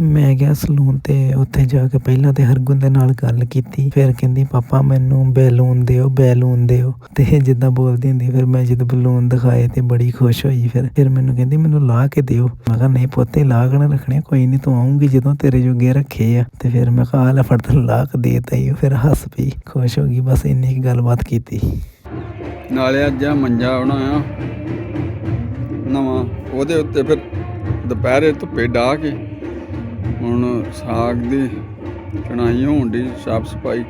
ਮੈਂ ਗਿਆ ਸਲੂਨ ਤੇ ਉੱਥੇ ਜਾ ਕੇ ਪਹਿਲਾਂ ਤੇ ਹਰਗੁਣ ਦੇ ਨਾਲ ਗੱਲ ਕੀਤੀ। ਫਿਰ ਕਹਿੰਦੀ, ਪਾਪਾ, ਮੈਨੂੰ ਬੈਲੂਨ ਦਿਓ ਬੈਲੂਨ ਦਿਓ। ਤੇ ਜਿੱਦਾਂ ਬੋਲਦੀ ਹੁੰਦੀ, ਫਿਰ ਮੈਂ ਜਦੋਂ ਬਲੂਨ ਦਿਖਾਏ ਤੇ ਬੜੀ ਖੁਸ਼ ਹੋਈ। ਫਿਰ ਫਿਰ ਮੈਨੂੰ ਕਹਿੰਦੀ, ਮੈਨੂੰ ਲਾ ਕੇ ਦਿਓ। ਮੈਂ ਕਿਹਾ, ਨਹੀਂ ਪੋਤੇ, ਲਾ ਕੇ ਨਾ ਰੱਖਣੇ, ਕੋਈ ਨਹੀਂ, ਤੂੰ ਆਉਂਗੀ ਜਦੋਂ ਤੇਰੇ ਜੋਗੇ ਰੱਖੇ ਆ। ਤੇ ਫਿਰ ਮੈਂ ਕਿਹਾ ਲੈ ਫੜ, ਤੈਨੂੰ ਲਾ ਕੇ ਦੇ ਤਾ ਫਿਰ ਹੱਸ ਪਈ, ਖੁਸ਼ ਹੋ ਗਈ, ਬਸ ਇੰਨੀ ਕੁ ਗੱਲਬਾਤ ਕੀਤੀ। ਨਾਲੇ ਅੱਜ ਆ ਮੰਜਾ ਬਣਾਇਆ, ਨਵਾਂ। ਉਹਦੇ ਉੱਤੇ ਫਿਰ ਦੁਪਹਿਰੇ ਧੁੱਪੇ ਡਾਹ ਕੇ ਹੁਣ ਸਾਗ ਦੀ ਕਣਾਈ ਹੋਣ ਦੀ ਸਾਫ਼ ਸਫ਼ਾਈ।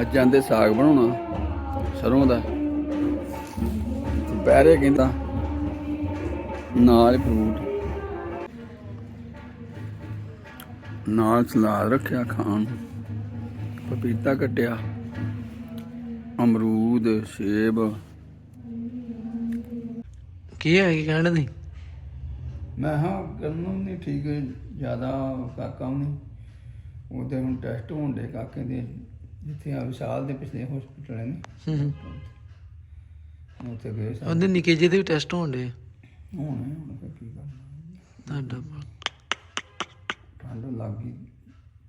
ਅੱਜ ਆਂਦੇ ਸਾਗ ਬਣਾਉਣਾ ਸਰੋਂ ਦਾ। ਦੁਪਹਿਰੇ ਕਹਿੰਦਾ ਨਾਲ ਫਰੂਟ। ਨਾਲ ਸਲਾਦ ਰੱਖਿਆ ਖਾਣ ਪਪੀਤਾ ਕੱਟਿਆ। ਅਮਰੂਦ, ਸੇਬ। ਕੀ ਹੈ ਕੀ ਕਹਿਣ ਦੀ? ਮੈਂ ਹਾਂ ਕਰਨੋਂ ਨਹੀਂ ਠੀਕ ਜ਼ਿਆਦਾ ਕਾਕਾ ਨਹੀਂ ਉਹਦੇ ਹੁਣ ਟੈਸਟ ਹੋਣ ਦੇ ਕਾਕੇ ਦੇ ਜਿੱਥੇ ਆ ਵਿਸ਼ਾਲ ਦੇ ਪਿਛਲੇ ਹਸਪੀਟਲ ਨੇ। ਉੱਥੇ ਗਏ ਸਾ ਉਹਦੇ ਨਿੱਕੇ ਜਿਹੇ ਦੇ ਵੀ ਟੈਸਟ ਹੋਣ ਦੇ ਹੁਣ ਹੁਣ ਫਿਰ ਕੀ ਕਰਨਾ। ਤੁਹਾਡਾ ਠੰਡ ਲੱਗ ਗਈ।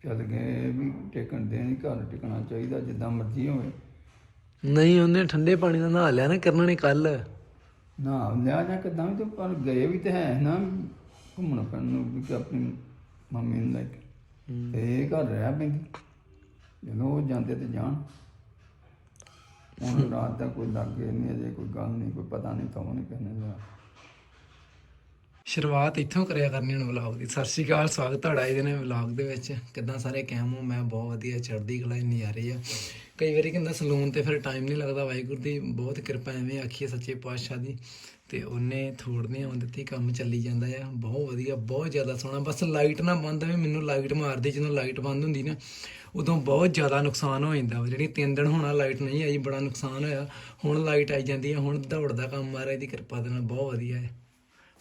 ਚੱਲ ਗਏ ਵੀ ਟਿਕਣ ਦੇ ਨਹੀਂ ਘਰ ਟਿਕਣਾ ਚਾਹੀਦਾ ਜਿੱਦਾਂ ਮਰਜ਼ੀ ਹੋਵੇ। ਨਹੀਂ ਉਹਨੇ ਠੰਡੇ ਪਾਣੀ ਨਾਲ ਨਹਾ ਲਿਆ ਨਾ ਕਰਨ ਨੇ ਕੱਲ ਨਾ ਲਿਆ ਜਾਂ ਕਿਦਾਂ ਵੀ ਤੇ ਪਰ ਗਏ ਵੀ ਤੇ ਹੈ ਨਾ ਘੁੰਮਣ ਫਿਰਨ ਨੂੰ ਵੀ ਕਿ ਆਪਣੀ ਮੰਮੀ ਨੂੰ ਲੈ ਕੇ। ਤੇ ਇਹ ਘਰ ਰਹਿ ਪੈਂਦੀ। ਜਦੋਂ ਉਹ ਜਾਂਦੇ ਤੇ ਜਾਣ। ਹੁਣ ਰਾਤ ਦਾ ਕੋਈ ਲੱਗੇ ਨਹੀਂ ਅਜੇ ਕੋਈ ਗੱਲ ਨਹੀਂ ਕੋਈ ਪਤਾ ਨਹੀਂ ਕੌਣ ਨਹੀਂ ਕਹਿੰਦੇ ਦਾ ਸ਼ੁਰੂਆਤ ਇੱਥੋਂ ਕਰਿਆ ਕਰਨੀ ਹੁਣ ਵਲੌਗ ਦੀ। ਸਤਿ ਸ਼੍ਰੀ ਅਕਾਲ, ਸਵਾਗਤ ਤੁਹਾਡਾ ਇਹਦੇ ਨੇ ਵਲੌਗ ਦੇ ਵਿੱਚ। ਕਿੱਦਾਂ ਸਾਰੇ ਕੈਮ ਹੋ? ਮੈਂ ਬਹੁਤ ਵਧੀਆ, ਚੜ੍ਹਦੀ ਕਲਾ, ਇੰਨੀ ਆ ਰਹੀ ਆ। ਕਈ ਵਾਰੀ ਕਹਿੰਦਾ ਸਲੂਨ ਤੇ ਫਿਰ ਟਾਈਮ ਨਹੀਂ ਲੱਗਦਾ। ਵਾਹਿਗੁਰੂ ਦੀ ਬਹੁਤ ਕਿਰਪਾ ਐਵੇਂ ਆਖੀਏ ਸੱਚੇ ਪਾਤਸ਼ਾਹ ਦੀ। ਤੇ ਉਹਨੇ ਥੋੜ ਨਹੀਂ ਆਉਣ ਦਿੱਤੀ, ਕੰਮ ਚੱਲੀ ਜਾਂਦਾ ਆ। ਬਹੁਤ ਵਧੀਆ, ਬਹੁਤ ਜ਼ਿਆਦਾ ਸੋਹਣਾ। ਬਸ ਲਾਈਟ ਨਾ ਬੰਦ ਹੋਵੇ, ਮੈਨੂੰ ਲਾਈਟ ਮਾਰਦੀ ਜਦੋਂ ਲਾਈਟ ਬੰਦ ਹੁੰਦੀ ਨਾ, ਉਦੋਂ ਬਹੁਤ ਜ਼ਿਆਦਾ ਨੁਕਸਾਨ ਹੋ ਜਾਂਦਾ ਵਾ। ਜਿਹੜੀ ਤਿੰਨ ਦਿਨ ਹੋਣਾ ਲਾਈਟ ਨਹੀਂ ਆਈ, ਬੜਾ ਨੁਕਸਾਨ ਹੋਇਆ। ਹੁਣ ਲਾਈਟ ਆਈ ਜਾਂਦੀ ਹੈ ਹੁਣ ਦੌੜ ਦਾ ਕੰਮ ਮਹਾਰਾਜ ਦੀ ਕਿਰਪਾ ਦੇ ਨਾਲ ਬਹੁਤ ਵਧੀਆ ਹੈ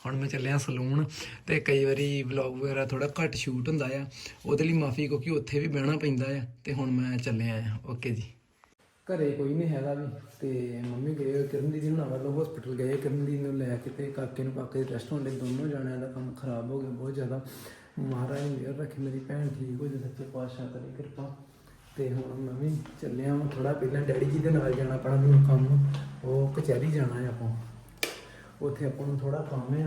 ਹੁਣ ਮੈਂ ਚੱਲਿਆ ਸਲੂਨ ਤੇ ਕਈ ਵਾਰੀ ਵਲੌਗ ਵਗੈਰਾ ਥੋੜਾ ਘੱਟ ਸ਼ੂਟ ਹੁੰਦਾ ਆ। ਉਹਦੇ ਲਈ ਮਾਫੀ ਕਿਉਂਕਿ ਉੱਥੇ ਵੀ ਬਹਿਣਾ ਪੈਂਦਾ ਆ ਤੇ ਹੁਣ ਮੈਂ ਚੱਲਿਆ ਆ। ਓਕੇ ਜੀ। ਘਰੇ ਕੋਈ ਨਹੀਂ ਹੈਗਾ ਵੀ ਤੇ ਮੰਮੀ ਗਏ ਹੋਏ ਕਿਰਨ ਦੀਦੀ ਹੁਣਾਂ ਵੱਲੋਂ ਹਸਪੀਟਲ ਗਏ ਕਿਰਨ ਦੀ ਨੂੰ ਲੈ ਕੇ ਤੇ ਕਾਕੇ ਨੂੰ ਕਾਕੇ ਦੇ ਟੈਸਟ ਹੋਣ ਦੇ ਦੋਨੋਂ ਜਾਣਿਆਂ ਦਾ ਕੰਮ ਖਰਾਬ ਹੋ ਗਿਆ ਬਹੁਤ ਜ਼ਿਆਦਾ। ਮਹਾਰਾਜ ਨੇ ਮਿਹਰ ਰੱਖੀ ਮੇਰੀ ਭੈਣ ਠੀਕ ਹੋ ਜੇ ਸੱਚੇ ਪਾਤਸ਼ਾਹ ਕਰੇ ਕਿਰਪਾ। ਤੇ ਹੁਣ ਮੈਂ ਵੀ ਚੱਲਿਆ ਹਾਂ ਥੋੜਾ ਪਹਿਲਾਂ ਡੈਡੀ ਜੀ ਦੇ ਨਾਲ ਜਾਣਾ ਪੈਣਾ ਮੈਨੂੰ ਕੰਮ। ਉਹ ਕਚਹਿਰੀ ਜਾਣਾ ਹੈ ਆਪਾਂ। ਉੱਥੇ ਆਪਾਂ ਨੂੰ ਥੋੜਾ ਕੰਮ ਹੈ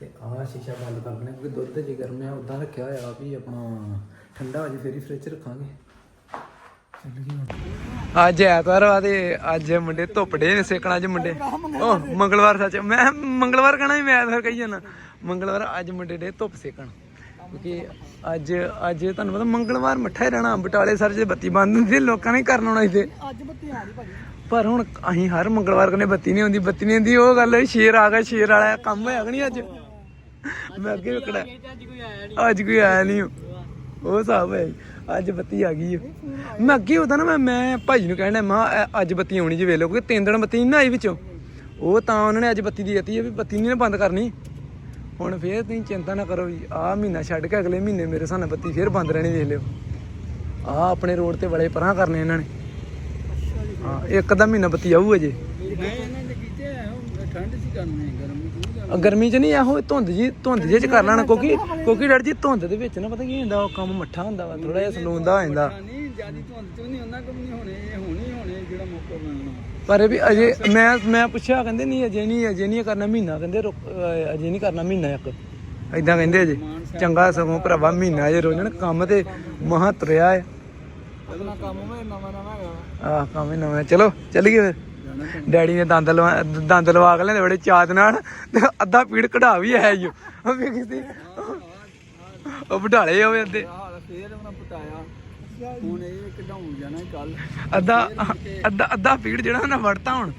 ਤੇ ਆਹ ਸ਼ੀਸ਼ਾ ਬੰਦ ਕਰ ਦੇਣਾ ਕਿਉਂਕਿ ਦੁੱਧ ਜੇ ਗਰਮ ਆ ਉਦਾਂ ਰੱਖਿਆ ਹੋਇਆ ਵੀ ਆਪਣਾ ਠੰਡਾ ਹੋ ਜੇ ਫੇਰ ਹੀ ਫ੍ਰਿਜ 'ਚ ਰੱਖਾਂਗੇ। ਅੱਜ ਐਤਵਾਰ ਆ ਤੇ ਅੱਜ ਮੁੰਡੇ ਧੁੱਪ ਡੇ ਨੇ ਸੇਕਣਾ ਅੱਜ ਮੁੰਡੇ ਉਹ ਮੰਗਲਵਾਰ ਸੱਚ ਮੈਂ ਮੰਗਲਵਾਰ ਕਹਣਾ ਵੀ ਮੈਂ ਐਤਵਾਰ ਕਹੀ ਜਾਣਾ ਮੰਗਲਵਾਰ ਅੱਜ ਮੁੰਡੇ ਡੇ ਧੁੱਪ ਸੇਕਣ। ਕਿਉਂਕਿ ਅੱਜ ਅੱਜ ਤੁਹਾਨੂੰ ਪਤਾ ਮੰਗਲਵਾਰ ਮੱਠਾ ਹੀ ਰਹਿਣਾ ਬਟਾਲੇ ਸਰ ਜੇ ਬੱਤੀ ਬੰਦ ਹੁੰਦੀ ਸੀ, ਲੋਕਾਂ ਨੇ ਕਰਨ ਆਉਣਾ ਇੱਥੇ। ਅੱਜ ਬੱਤੀ ਆ ਰਹੀ ਭਾਜੀ। ਪਰ ਹੁਣ ਅਸੀਂ ਹਰ ਮੰਗਲਵਾਰ ਕਨੇ ਬੱਤੀ ਨਹੀਂ ਹੁੰਦੀ ਬੱਤੀ ਨਹੀਂ ਹੁੰਦੀ ਉਹ ਗੱਲ ਹੈ ਸ਼ੇਰ ਆ ਗਿਆ ਸ਼ੇਰ ਵਾਲਾ ਕੰਮ ਹੋਇਆ ਕਿ ਨਹੀਂ ਅੱਜ? ਮੈਂ ਅੱਗੇ ਵਿਕੜਾ ਅੱਜ ਕੋਈ ਆਇਆ ਨਹੀਂ ਉਹ ਹਿਸਾਬ ਹੈ। ਅੱਜ ਬੱਤੀ ਆ ਗਈ ਹੈ। ਮੈਂ ਅੱਗੇ ਉਹਦਾ ਨਾ ਮੈਂ ਮੈਂ ਭਾਜੀ ਨੂੰ ਕਹਿਣਾ ਮਾਂ ਅੱਜ ਬੱਤੀ ਆਉਣੀ ਜੀ ਵੇਲੋ ਕਿਉਂਕਿ ਤਿੰਨ ਦਿਨ ਬੱਤੀ ਨਹੀਂ ਨਾ ਆਈ ਵਿੱਚੋਂ। ਉਹ ਤਾਂ ਉਹਨਾਂ ਨੇ ਅੱਜ ਬੱਤੀ ਦੀ ਦਿੱਤੀ ਹੈ ਵੀ ਬੱਤੀ ਨਹੀਂ ਨਾ ਬੰਦ ਕਰਨੀ। ਹੁਣ ਫੇਰ ਤੁਸੀਂ ਚਿੰਤਾ ਨਾ ਕਰੋ ਜੀ ਆਹ ਮਹੀਨਾ ਛੱਡ ਕੇ ਅਗਲੇ ਮਹੀਨੇ ਮੇਰੇ ਸਾਹਮਣੇ ਬੱਤੀ ਫੇਰ ਬੰਦ ਰਹਿਣੀ ਵੇਖ ਲਿਓ। ਆਹ ਆਪਣੇ ਰੋਡ ਤੇ ਬੜੇ ਪਰਾਂ ਕਰਨੇ ਇਹਨਾਂ ਨੇ। ਹਾਂ ਇੱਕ ਦਾ ਮਹੀਨਾ ਬੱਤੀ ਆਊ ਅਜੇ। ਗਰਮੀ ਚ ਅ, ਨਹੀਂ ਇਹੋ ਧੁੰਦ ਜੀ ਧੁੰਦ ਜੇ ਚ ਕਰ ਲੈਣਾ ਕਿਉਂਕਿ ਕਿਉਂਕਿ ਡਰ ਜੀ ਧੁੰਦ ਦੇ ਵਿੱਚ ਨਾ ਪਤਾ ਕੀ ਹੁੰਦਾ ਉਹ ਕੰਮ ਮੱਠਾ ਹੁੰਦਾ ਵਾ ਥੋੜਾ ਜਿਹਾ ਸਲੂਨ ਦਾ ਹੋ ਜਾਂਦਾ। ਜਿਆਦੀ ਧੁੰਦ ਚ ਨਹੀਂ ਉਹਨਾਂ ਕੋਲ ਨਹੀਂ ਹੋਣੇ ਇਹ ਹੋਣੀ ਹੋਣੇ ਜਿਹੜਾ ਮੌਕਾ ਮਿਲਣਾ ਪਰ ਇਹ ਵੀ ਅਜੇ ਮੈਂ ਮੈਂ ਪੁੱਛਿਆ ਕਹਿੰਦੇ ਨਹੀਂ ਅਜੇ ਨਹੀਂ ਅਜੇ ਨਹੀਂ ਕਰਨਾ ਮਹੀਨਾ ਕਹਿੰਦੇ ਰੁਕ- ਅਜੇ ਨਹੀਂ ਕਰਨਾ ਮਹੀਨਾ ਇੱਕ। ਐਦਾਂ ਕਹਿੰਦੇ ਅਜੇ ਚੰਗਾ ਸਗੋਂ ਭਰਾਵਾ ਮਹੀਨਾ ਜੇ ਰੋਜਣ ਕੰਮ ਤੇ ਮਹਾ ਤੁਰਿਆ ਹੈ ਆਪਣਾ ਕੰਮ ਮੈਂ ਨਵਾਂ ਨਵਾਂ ਹੈਗਾ ਆਹ ਕੰਮ ਹੀ ਨਵਾਂ ਚਲੋ ਚੱਲੀਏ ਫਿਰ। ਡੈਡੀ ਨੇ ਦੰਦ ਲਵਾ ਦੰਦ ਲਵਾ ਕੇ ਲੈਂਦੇ ਬੜੇ ਚਾਤ ਨਾਲ ਤੇ ਅੱਧਾ ਪੀੜ ਕਢਾ ਵੀ ਆਇਆ ਈ ਓ। ਉਹ ਵੀ ਕਿਸੇ ਉਹ ਵਢਾਲੇ ਹੋਵੇ ਅੱਧੇ। ਹਾਲ ਫੇਰ ਉਹਨਾਂ ਪਟਾਇਆ। ਹੁਣ ਇਹ ਕਢਾਉਣ ਜਾਣਾ ਕੱਲ ਅੱਧਾ ਅੱਧਾ ਅੱਧਾ ਪੀੜ ਜਿਹੜਾ ਨਾ ਵੜਤਾ ਹੁਣ।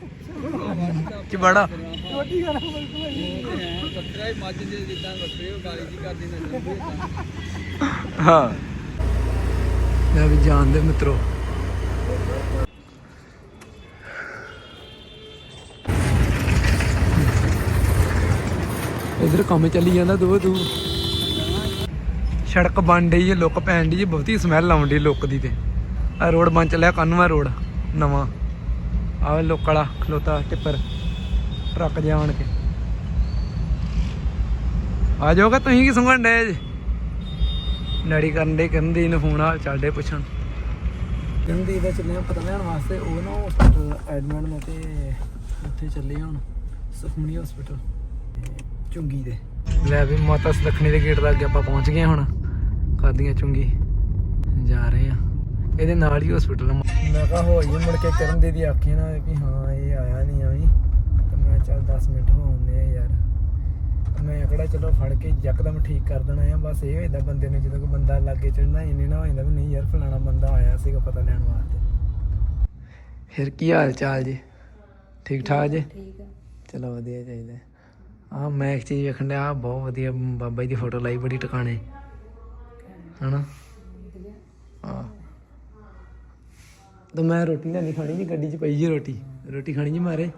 ਕਿ ਬੜਾ ਰੋਟੀ ਖਾਣਾ ਬਿਲਕੁਲ ਨਹੀਂ ਬੱਕਰਾ ਹੀ ਮੱਝ ਦੇ ਜਿੱਦਾਂ ਬੱਕਰੇ ਉਹ ਗਾਲੀ ਜੀ ਕਰਦੀ ਨਜ਼ਰ ਹਾਂ। ਲੈ ਵੀ ਜਾਣਦੇ ਮਿੱਤਰੋ। ਇਧਰ ਕੰਮ ਚੱਲੀ ਜਾਂਦਾ ਦੋ ਦੂਰ ਸੜਕ ਬਣ ਰਹੀ ਹੈ, ਲੁੱਕ ਪੈਣ ਦੀ ਬਹੁਤੀ ਸਮੈਲ ਆਉਣ ਦੀ ਲੁੱਕ ਦੀ ਤੇ। ਆ ਰੋਡ ਬਣ ਚੱਲਿਆ ਕਾਨੂੰਆ ਰੋਡ, ਨਵਾਂ। ਆ ਲੁੱਕ ਵਾਲਾ ਖਲੋਤਾ ਟਿੱਪਰ, ਟਰੱਕ ਜਾਣ ਕੇ। ਆ ਜਾਓਗਾ ਤੁਸੀਂ ਕੀ ਸੁਣਨ ਡੇ ਜੀ? ਡੈਡੀ ਕਰਨ ਦੇ ਕਰਨ ਦੀ ਫੋਨ ਆ ਚੱਲਦੇ ਪੁੱਛਣ। ਕਹਿੰਦੀ ਦਾ ਚੱਲੇ ਆ ਪਤਾ ਲੈਣ ਵਾਸਤੇ, ਉਹ ਨਾ ਹਸਪੀਟਲ ਐਡਮਿਟ ਨੇ ਤੇ ਉੱਥੇ ਚੱਲੇ ਹੁਣ, ਸੁਖਮਨੀ ਹਸਪੀਟਲ ਚੁੰਗੀ ਦੇ। ਲੈ ਵੀ ਮਾਤਾ ਸਦਖਣੀ ਦੇ ਗੇਟ ਦੇ ਅੱਗੇ ਆਪਾਂ ਪਹੁੰਚ ਗਏ ਹੁਣ। ਕਰਦੀਆਂ ਚੁੰਗੀ। ਜਾ ਰਹੇ ਆ। ਇਹਦੇ ਨਾਲ ਹੀ ਹਸਪੀਟਲ ਮੈਂ ਕਹਾ ਹੋਈ ਮੁੜ ਕੇ ਕਰਨ ਦੇ ਦੀ ਆਖੀ ਨਾ ਵੀ ਹਾਂ ਇਹ ਆਇਆ ਨਹੀਂ ਤੇ ਮੈਂ ਚੱਲ 10 ਮਿੰਟ ਹੋ ਆਉਂਦੇ ਆ ਯਾਰ। ਮੈਂ ਕਿਹੜਾ ਚਲੋ ਫੜ ਕੇ ਯਕਦਮ ਠੀਕ ਕਰ ਦੇਣਾ ਆ ਬਸ ਇਹ ਹੋਇਦਾ ਬੰਦੇ ਨੇ ਜਦੋਂ ਕੋਈ ਬੰਦਾ ਲਾਗੇ ਚੜਨਾ ਇੰਨੇ ਨਾ ਹੋ ਜਾਂਦਾ ਵੀ ਨਹੀਂ ਯਾਰ ਫਲਾਣਾ ਬੰਦਾ ਆਇਆ ਸੀਗਾ ਪਤਾ ਲੈਣ ਵਾਸਤੇ। ਫਿਰ ਕੀ ਹਾਲ ਚਾਲ ਜੀ? ਠੀਕ ਠਾਕ ਜੀ? ਠੀਕ ਆ। ਚਲੋ ਵਧੀਆ ਚਾਹੀਦਾ। ਆ ਮੈਂ ਇੱਕ ਚੀਜ਼ ਵੇਖਣ ਡਿਆ ਆਹ ਬਹੁਤ ਵਧੀਆ ਬਾਬਾ ਜੀ ਦੀ ਫੋਟੋ ਲਾਈ ਬੜੀ ਟਿਕਾਣੇ। ਹਨਾ? ਆ ਤਾਂ ਮੈਂ ਰੋਟੀ ਨਹੀਂ ਖਾਣੀ ਜੀ ਗੱਡੀ 'ਚ ਪਈ ਜੀ ਰੋਟੀ। ਰੋਟੀ ਖਾਣੀ ਜੀ ਮਾਰੇ।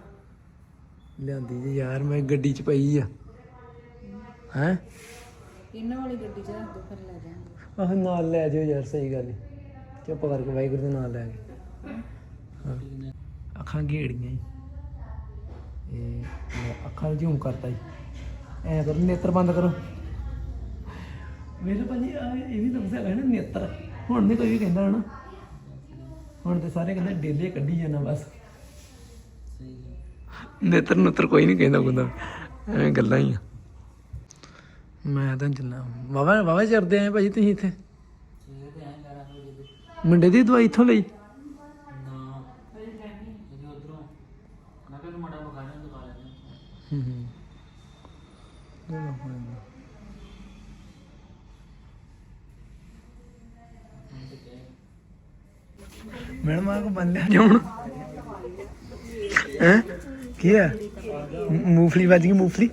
ਲਿਆਂਦੀ ਜੀ ਯਾਰ ਮੈਂ ਗੱਡੀ 'ਚ ਪਈ ਆ। ਹੈ? ਇਹਨਾਂ ਵਾਲੀ ਗੱਡੀ 'ਚ ਰੱਖ ਦੋ ਫਿਰ ਲੈ ਜਾਵਾਂਗੇ। ਆਹ ਨਾਲ ਲੈ ਜਾਓ ਯਾਰ ਸਹੀ ਗੱਲ ਹੈ ਚੁੱਪ ਕਰਕੇ ਵਾਹਿਗੁਰੂ ਦੇ ਨਾਲ ਲੈ ਗਏ। ਹਾਂ। ਅੱਖਾਂ ਘੇੜੀਆਂ। ਇਹ ਅੱਖਾਂ ਨੂੰ ਝੂਮ ਕਰਤਾ ਜੀ। ਐ ਕਰੋ ਨੇਤਰ ਬੰਦ ਕਰੋ। ਮੇਰੇ ਭਾਜੀ ਆਹ ਇਹ ਵੀ ਦੱਸਿਆ ਹੈ ਨਾ ਨੇਤਰ ਹੁਣ ਨਹੀਂ ਕੋਈ ਵੀ ਕਹਿੰਦਾ ਹਨਾ ਹੁਣ ਤੇ ਸਾਰੇ ਕਹਿੰਦੇ ਡੇਲੇ ਕੱਢੀ ਜਾਣਾ ਬਸ। ਨੇਤਰ ਨੁੱਤਰ ਕੋਈ ਨਹੀਂ ਕਹਿੰਦਾ ਗੁੰਦਾ ਐਵੇਂ ਗੱਲਾਂ ਹੀ ਆ। ਮੈਂ ਤਾਂ ਚੱਲਾਂ ਵਾਵਾ ਵਾਵਾ ਚਰਦੇ ਆਏ ਭਾਜੀ ਤੁਸੀਂ ਇੱਥੇ। ਮੁੰਡੇ ਦੀ ਦਵਾਈ ਇੱਥੋਂ ਲਈ ਹੂੰ ਹੂੰ ਮੈਡਮ ਆ ਕੋ ਬੰਦ ਲਿਆ ਜਾਉਣ ਹੈ? ਕੀ ਹੈ ਮ- ਮੂੰਗਫਲੀ ਵੱਜ ਗਈ, ਮੂੰਗਫਲੀ?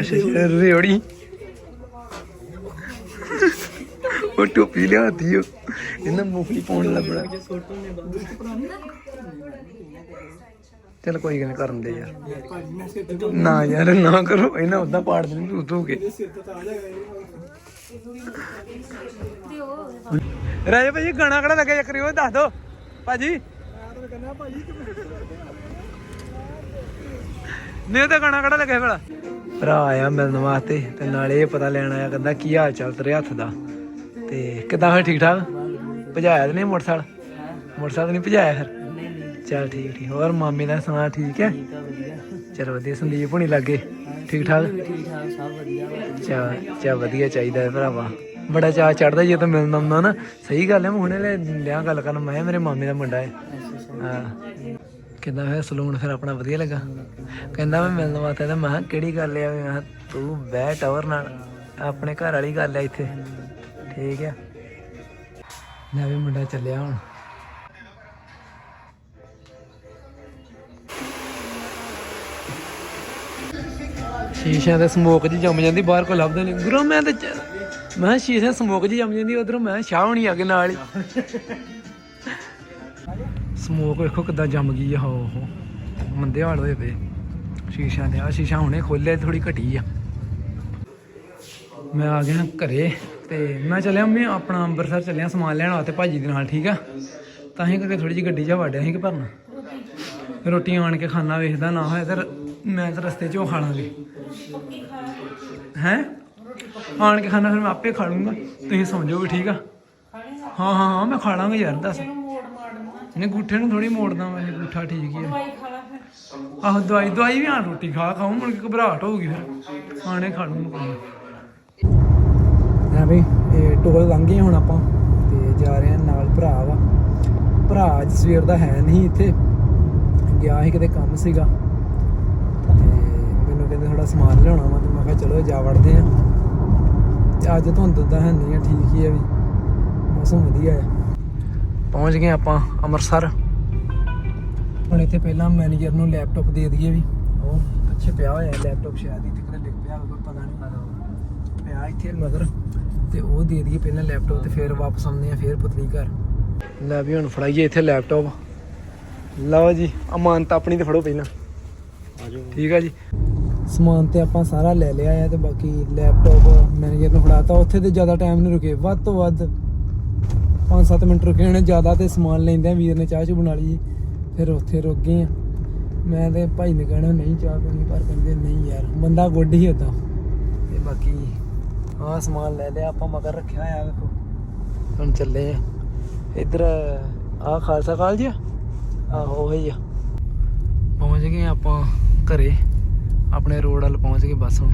ਅੱਛਾ ਅੱਛਾ ਰਿਓੜੀ ਉਹ ਟੋਪੀ ਲਿਆਤੀ ਉਹ। ਇਹਨਾਂ ਮੂੰਗਫਲੀ ਪਾਉਣ ਲੱਭਣਾ। ਚਲ ਕੋਈ ਗੱਲ ਕਰਨ ਦੇ ਯਾਰ। ਨਾ ਯਾਰ, ਨਾ ਕਰੋ। ਇਹਨਾਂ ਉਦਾਂ ਪਾੜ ਦੇਣੀ ਤੂੰ ਤੂੰ ਕੇ। ਰਾਜੇ ਭਾਜੀ ਗਾਣਾ ਕਿਹੜਾ ਲੱਗਿਆ ਚੱਕਰੀ ਉਹ ਦੱਸ ਦੋ। ਭਾਜੀ। ਨਹੀਂ ਤਾਂ ਗਾਣਾ ਕਿਹੜਾ ਲੱਗਿਆ ਭਲਾ। ਭਰਾ ਆਇਆ ਮਿਲਣ ਵਾਸਤੇ ਤੇ ਨਾਲੇ ਇਹ ਪਤਾ ਲੈਣ ਆਇਆ ਕਹਿੰਦਾ ਕੀ ਹਾਲ ਚਾਲ ਤੇਰੇ ਹੱਥ ਦਾ। ਤੇ ਕਿਦਾਂ ਹੋਇਆ ਠੀਕ ਠਾਕ? ਭਜਾਇਆ ਤੇ ਨਹੀਂ ਮੋਟਰਸਾਈਕਲ? ਮੋਟਰਸਾਈਕਲ ਨਹੀਂ ਭਜਾਇਆ ਫਿਰ? ਚੱਲ ਠੀਕ ਠੀਕ। ਹੋਰ ਮਾਮੇ ਦਾ ਸੁਣਾ ਠੀਕ ਹੈ? ਚਲ ਵਧੀਆ ਸੰਦੀਪ ਹੁਣੀ ਲੱਗੇ। ਠੀਕ ਠਾਕ? ਠੀਕ ਠਾਕ ਸਭ ਵਧੀਆ। ਚਾ ਚਾ ਵਧੀਆ ਚਾਹੀਦਾ ਹੈ ਭਰਾਵਾ। ਬੜਾ ਚਾਹ ਚੜਦਾ ਜੇ ਤਾਂ ਮਿਲਣਾ ਹੁੰਦਾ ਨਾ। ਸਹੀ ਗੱਲ ਹੈ ਮੈਂ ਹੁਣੇ ਲੈ ਲਿਆ ਗੱਲ ਕਰਨ। ਮੈਂ ਕਿਹਾ ਮੇਰੇ ਮਾਮੇ ਦਾ ਮੁੰਡਾ ਹੈ। ਹਾਂ। ਕਿੱਦਾਂ ਹੋਇਆ ਸਲੂਨ ਫਿਰ ਆਪਣਾ ਵਧੀਆ ਲੱਗਾ। ਕਹਿੰਦਾ ਮੈਂ ਮਿਲਣ ਵਾਸਤੇ ਤਾਂ ਮੈਂ ਕਿਹਾ ਕਿਹੜੀ ਗੱਲ ਆ ਮੈਂ ਕਿਹਾ ਤੂੰ ਬਹਿ ਟਾਵਰ ਨਾਲ। ਆਪਣੇ ਘਰ ਵਾਲੀ ਗੱਲ ਆ ਇੱਥੇ। ਠੀਕ ਆ ਮੈਂ ਵੀ ਮੁੰਡਾ ਚੱਲਿਆ ਹੁਣ। ਸ਼ੀਸ਼ਿਆਂ ਤੇ ਸਮੋਕ ਜੀ ਜੰਮ ਜਾਂਦੀ, ਬਾਹਰ ਕੋਈ ਲੱਭਦਾ ਨਹੀਂ ਗੁਰੂ ਮੈਂ ਤੇ ਚ- ਮੈਂ ਕਿਹਾ ਸਮੋਕ ਜੀ ਜੰਮ ਜਾਂਦੀ, ਉਧਰੋਂ ਮੈਂ ਕਿਹਾ ਸ਼ਾਹ ਹੋਣੀ ਅੱਗੇ ਨਾਲ ਹੀ। ਸਮੋਕ ਵੇਖੋ ਕਿੱਦਾਂ ਜੰਮ ਗਈ ਆ ਹੋ ਹੋ। ਮੰਦੇ ਹਾਲ ਹੋਏ ਪਏ। ਸ਼ੀਸ਼ਿਆਂ ਦੇ ਆ ਸ਼ੀਸ਼ਾ ਹੁਣੇ ਖੋਲਿਆ ਥੋੜੀ ਘਟੀ ਆ। ਮੈਂ ਆ ਗਿਆ ਘਰੇ ਤੇ ਮੈਂ ਚੱਲਿਆ, ਮੈਂ ਆਪਣਾ ਅੰਮ੍ਰਿਤਸਰ ਚੱਲਿਆ ਸਮਾਨ ਲੈਣ ਵਾਸਤੇ, ਭਾਜੀ ਦੇ ਨਾਲ, ਠੀਕ ਆ? ਤਾਂ ਹੀ ਕਰਕੇ ਥੋੜੀ ਜਿਹੀ ਗੱਡੀ 'ਚ ਵਾੜਿਆ ਸੀ ਕਿ ਭਰਨਾ? ਰੋਟੀ ਆਣ ਕੇ ਖਾਣਾ ਵੇਖਦਾ ਨਾ ਹੋਇਆ ਤੇ ਮੈਂ ਤਾਂ ਰਸਤੇ 'ਚੋਂ ਖਾ ਲਾਂਗੇ। ਹੈ? ਆਣ ਕੇ ਖਾਣਾ ਫਿਰ ਮੈਂ ਆਪੇ ਖਾ ਲੂੰਗਾ। ਤੁਸੀਂ ਸਮਝੋ ਵੀ ਠੀਕ ਆ? ਹਾਂ ਹਾਂ ਹਾਂ, ਮੈਂ ਖਾ ਲਾਂਗਾ ਯਾਰ, ਦੱਸ। ਨਹੀਂ, ਗੁੱਠੇ ਨੂੰ ਥੋੜੀ ਮੋੜਦਾ ਮੈਂ ਗੁੱਠਾ ਠੀਕ ਹੀ ਆ। ਆਹੋ, ਦਵਾਈ ਦਵਾਈ ਵੀ ਆ ਰੋਟੀ ਖਾ ਖਾਉਂ ਮੁੜ ਕੇ ਘਬਰਾਹਟ ਹੋਊਗੀ ਫਿਰ। ਆਣੇ ਖਾ ਲੂੰਗਾ ਕੋਈ ਵੀ ਇਹ ਟੋਲ ਲੰਘ ਗਏ ਹੁਣ ਆਪਾਂ, ਤੇ ਜਾ ਰਹੇ ਹਾਂ ਨਾਲ ਭਰਾ ਵਾ। ਭਰਾ ਅੱਜ ਸਵੇਰ ਦਾ ਹੈ ਨਹੀਂ ਇੱਥੇ। ਗਿਆ ਸੀ ਕਿਤੇ ਕੰਮ ਸੀਗਾ। ਤੇ ਮੈਨੂੰ ਕਹਿੰਦੇ ਥੋੜਾ ਸਮਾਨ ਲਿਆਉਣਾ ਵਾ ਤੇ ਮੈਂ ਕਿਹਾ ਚਲੋ ਜਾ ਵੜਦੇ ਆ ਤੇ ਅੱਜ ਧੁੰਦ ਤਾਂ ਹੈ ਨਹੀਂ ਆ ਠੀਕ ਹੀ ਆ ਵੀ। ਮੌਸਮ ਵਧੀਆ ਆ। ਪਹੁੰਚ ਗਏ ਆਪਾਂ ਅੰਮ੍ਰਿਤਸਰ। ਹੁਣ ਇੱਥੇ ਪਹਿਲਾਂ ਮੈਨੇਜਰ ਨੂੰ ਲੈਪਟਾਪ ਦੇ ਦਈਏ ਵੀ। ਉਹ ਪਿੱਛੇ ਪਿਆ ਹੋਇਆ ਲੈਪਟਾਪ ਸ਼ਾਇਦ ਇੱਥੇ ਕਿਤੇ ਡਿੱਗ ਪਿਆ ਹੋਵੇ ਪਤਾ ਨਹੀਂ। ਪਿਆ ਇੱਥੇ ਮਗਰ ਤੇ ਉਹ ਦੇ ਦਈਏ ਪਹਿਲਾਂ ਲੈਪਟਾਪ ਤੇ ਫਿਰ ਵਾਪਸ ਆਉਂਦੇ ਆ ਫਿਰ ਪੁਤਲੀ ਘਰ। ਲੈ ਵੀ ਹੁਣ ਫੜਾਈਏ ਇੱਥੇ ਲੈਪਟਾਪ। ਲਓ ਜੀ ਅਮਾਨਤ ਆਪਣੀ ਤੇ ਫੜੋ ਪਹਿਲਾਂ। ਠੀਕ ਆ ਜੀ। ਸਮਾਨ ਤੇ ਆਪਾਂ ਸਾਰਾ ਲੈ ਲਿਆ ਆ ਤੇ ਬਾਕੀ ਲੈਪਟਾਪ ਮੈਨੇਜਰ ਨੂੰ ਫੜਾਤਾ। ਉੱਥੇ ਤੇ ਜ਼ਿਆਦਾ ਟਾਈਮ ਨਹੀਂ ਰੁਕੇ। ਵੱਧ ਤੋਂ ਵੱਧ 5-7 ਮਿੰਟ ਰੁਕੇ ਹੋਣੇ। ਜ਼ਿਆਦਾ ਤੇ ਸਮਾਨ ਲੈਂਦੇ ਆ। ਵੀਰ ਨੇ ਚਾਹ ਚੂ ਬਣਾ ਲਈ ਫਿਰ ਉੱਥੇ ਰੁਕ ਗਏ ਆ। ਮੈਂ ਤੇ ਭਾਈ ਨੇ ਕਹਿਣਾ ਨਹੀਂ ਚਾਹ ਪੀਣੀ ਪਰ ਕਹਿੰਦੇ ਨਹੀਂ ਯਾਰ ਬੰਦਾ ਗੁੱਡ ਹੀ ਹੁੰਦਾ ਤੇ ਬਾਕੀ ਆਹ ਸਮਾਨ ਲੈ ਲਿਆ। ਆਪਾਂ ਮਗਰ ਰੱਖਿਆ ਹੋਇਆ ਵੇਖੋ। ਹੁਣ ਚੱਲੇ ਆ। ਇੱਧਰ ਆਹ ਖਾਲਸਾ ਕਾਲਜ ਆ? ਆਹੋ, ਉਹੀ ਆ। ਪਹੁੰਚ ਗਏ ਆਪਾਂ ਘਰੇ। ਆਪਣੇ ਰੋਡ ਵੱਲ ਪਹੁੰਚ ਗਏ ਬਸ ਹੁਣ।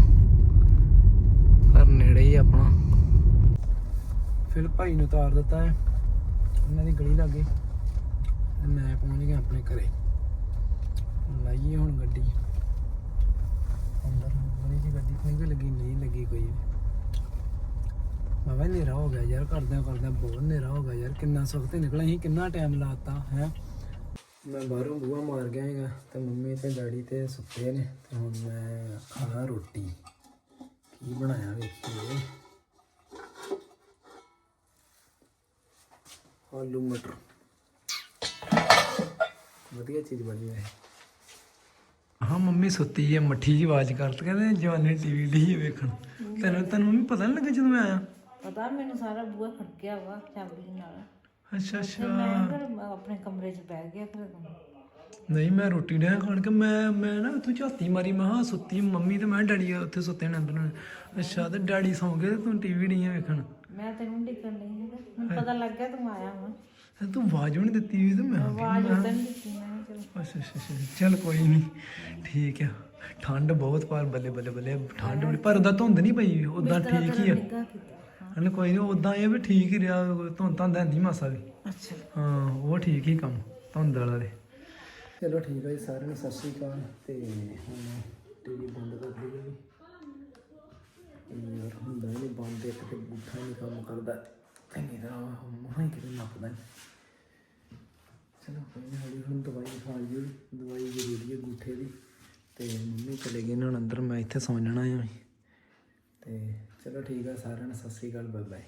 ਘਰ ਨੇੜੇ ਹੀ ਆਪਣਾ। ਫਿਰ ਭਾਈ ਨੂੰ ਉਤਾਰ ਦਿੱਤਾ ਹੈ। ਉਹਨਾਂ ਦੀ ਗਲੀ ਲੱਗੇ। ਤੇ ਮੈਂ ਪਹੁੰਚ ਗਿਆ ਆਪਣੇ ਘਰੇ। ਲਾਈਏ ਹੁਣ ਗੱਡੀ। ਅੰਦਰ ਬੜੀ ਜੀ ਗੱਡੀ ਕੋਈ ਲੱਗੀ, ਨਹੀਂ ਲੱਗੀ ਕੋਈ ਵੀ। ਬਾਬਾ ਹਨੇਰਾ ਹੋ ਗਿਆ ਯਾਰ। ਕਰਦਿਆਂ ਕਰਦਿਆਂ ਬਹੁਤ ਹਨੇਰਾ ਹੋ ਗਿਆ ਯਾਰ। ਕਿੰਨਾ ਸਖਤ ਨਿਕਲਿਆ। ਸੀ ਕਿੰਨਾ ਟਾਈਮ ਲਾਤਾ, ਹੈ? ਮੈਂ ਬਾਹਰੋਂ ਬੂਹਾ ਮਾਰ ਗਿਆ ਹੈਗਾ ਤੇ ਮੰਮੀ ਤੇ ਡੈਡੀ ਤੇ ਸੁੱਤੇ ਨੇ ਤੇ ਹੁਣ ਮੈਂ ਖਾਣਾ ਰੋਟੀ। ਕੀ ਬਣਾਇਆ ਵੇਖੀਏ। ਆਲੂ ਮਟਰ। ਵਧੀਆ ਚੀਜ਼ ਬਣੀ ਹੈ ਹਾਂ ਮੰਮੀ ਸੁੱਤੀ ਹੈ ਮੱਠੀ ਜੀ ਆਵਾਜ਼ ਕਰਤ ਕਹਿੰਦੇ ਜਵਾਨੀ ਟੀਵੀ ਦੀ ਵੇਖਣ। ਤੈਨੂੰ ਤੈਨੂੰ ਮੰਮੀ ਪਤਾ ਨਹੀਂ ਲੱਗਾ ਜਦੋਂ ਮੈਂ ਆਇਆ? ਪਤਾ ਮੈਨੂੰ ਸਾਰਾ ਬੂਹਾ ਖੜਕਿਆ ਵਾ ਚਾਬੀ ਨਾਲ। ਅੱਛਾ ਤੇ ਅੱਛਾ। ਮੈਂ ਫਿਰ ਆਪਣੇ ਕਮਰੇ 'ਚ ਬਹਿ ਗਿਆ ਫਿਰ ਨਹੀਂ ਮੈਂ ਰੋਟੀ ਡਿਆ ਖਾਣ ਕੇ ਮੈਂ ਮੈਂ ਨਾ ਤੂੰ ਝਾਤੀ ਮਾਰੀ ਮੈਂ ਹਾਂ ਸੁੱਤੀ ਮੰਮੀ ਤੇ ਮੈਂ ਡੈਡੀ ਉੱਥੇ ਸੁੱਤੇ ਨੇ ਅੰਦਰ। ਅੱਛਾ ਤੇ ਡੈਡੀ ਸੌਂ ਗਏ ਤੇ ਤੂੰ ਟੀਵੀ ਨਹੀਂ ਵੇਖਣ। ਮੈਂ ਤੈਨੂੰ ਡਿੱਕਣ ਨਹੀਂ ਹੈਗਾ। ਮੈਨੂੰ ਪਤਾ ਲੱਗ ਗਿਆ ਤੂੰ ਆਇਆ ਵਾ। ਤੇ ਤੂੰ ਆਵਾਜ਼ ਵੀ ਨਹੀਂ ਦਿੱਤੀ ਵੀ ਤੇ ਮੈਂ ਆਵਾਜ਼ ਉਦੋਂ ਨਹੀਂ ਦਿੱਤੀ ਮੈਂ ਕਿਹਾ ਚਲੋ। ਅੱਛਾ ਅੱਛਾ ਅੱਛਾ। ਚੱਲ ਕੋਈ ਨਹੀਂ ਠੀਕ ਆ। ਠੰਡ ਬਹੁਤ ਪਰ ਬੱਲੇ ਬੱਲੇ ਬੱਲੇ। ਠੰਡ ਬੜੀ ਪਰ ਉਹਦਾ ਧੁੰਦ ਨਹੀਂ ਪਈ ਉਦਾਂ ਠੀਕ ਹੀ ਆ। ਨਿੱਘਾ ਕੀਤਾ। ਹਾਂ ਹਲੇ ਕੋਈ ਨਹੀਂ ਉਦਾਂ ਇਹ ਵੀ ਠੀਕ ਹੀ ਰਿਹਾ ਧੁੰਦ ਧੰਦ ਹੈ ਨਹੀਂ ਮਾਸਾ ਵੀ ਅੱਛਾ। ਹਾਂ ਉਹ ਠੀਕ ਹੀ ਕੰਮ ਧੁੰਦ ਵਾਲਾ ਦੇ। ਚਲੋ ਠੀਕ ਹੈ ਜੀ ਸਾਰਿਆਂ ਨੂੰ ਸਤਿ ਸ਼੍ਰੀ ਅਕਾਲ। ਤੇ ਹੁਣ ਟੀਵੀ ਬੰਦ ਕਰ ਦਈਏ ਜੀ। ਯਾਰ ਹੁੰਦਾ ਨਹੀਂ ਬੰਦ ਇੱਕ ਤੇ ਬੂਠਾ ਨਹੀਂ ਕੰਮ ਕਰਦਾ। ਚੰਗੀ ਤਰ੍ਹਾਂ ਮਹਾਂ ਹੀ ਕਿਤੇ ਨੱਪਦਾ। ਚਲੋ ਕੋਈ ਨਹੀਂ ਹੌਲੀ ਹੁਣ ਦਵਾਈ ਖਾ ਲਈਏ ਦਵਾਈ ਜ਼ਰੂਰੀ ਹੈ ਗੂਠੇ ਦੀ। ਤੇ ਮੰਮੀ ਚਲੇ ਗਏ ਨੇ ਹੁਣ ਅੰਦਰ ਮੈਂ ਇੱਥੇ ਸੌਂ ਜਾਣਾ ਆ। ਤੇ ਚਲੋ ਠੀਕ ਹੈ ਸਾਰਿਆਂ ਨੂੰ ਸਤਿ ਸ਼੍ਰੀ ਅਕਾਲ ਬਾਏ ਬਾਏ